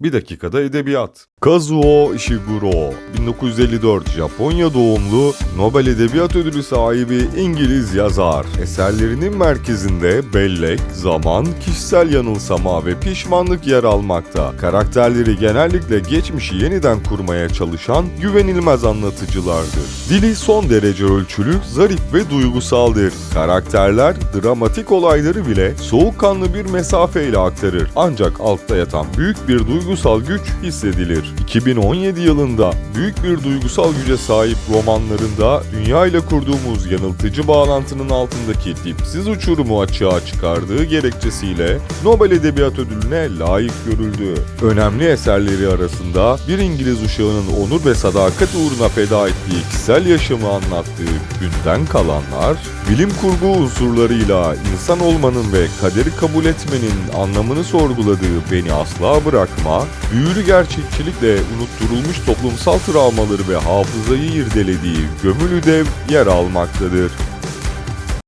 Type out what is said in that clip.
Bir dakikada edebiyat. Kazuo Ishiguro, 1954 Japonya doğumlu Nobel Edebiyat Ödülü sahibi İngiliz yazar. Eserlerinin merkezinde bellek, zaman, kişisel yanılsama ve pişmanlık yer almakta. Karakterleri genellikle geçmişi yeniden kurmaya çalışan güvenilmez anlatıcılardır. Dili son derece ölçülü, zarif ve duygusaldır. Karakterler dramatik olayları bile soğukkanlı bir mesafeyle aktarır. Ancak altta yatan büyük bir duygusal güç hissedilir. 2017 yılında büyük bir duygusal güce sahip romanlarında dünya ile kurduğumuz yanıltıcı bağlantının altındaki dipsiz uçurumu açığa çıkardığı gerekçesiyle Nobel Edebiyat Ödülüne layık görüldü. Önemli eserleri arasında bir İngiliz uşağının onur ve sadakat uğruna feda ettiği kişisel yaşamı anlattığı Günden Kalanlar, bilim kurgu unsurlarıyla insan olmanın ve kaderi kabul etmenin anlamını sorguladığı Beni Asla Bırakma, büyülü gerçekçilikle unutturulmuş toplumsal travmaları ve hafızayı irdelediği Gömülü Dev yer almaktadır.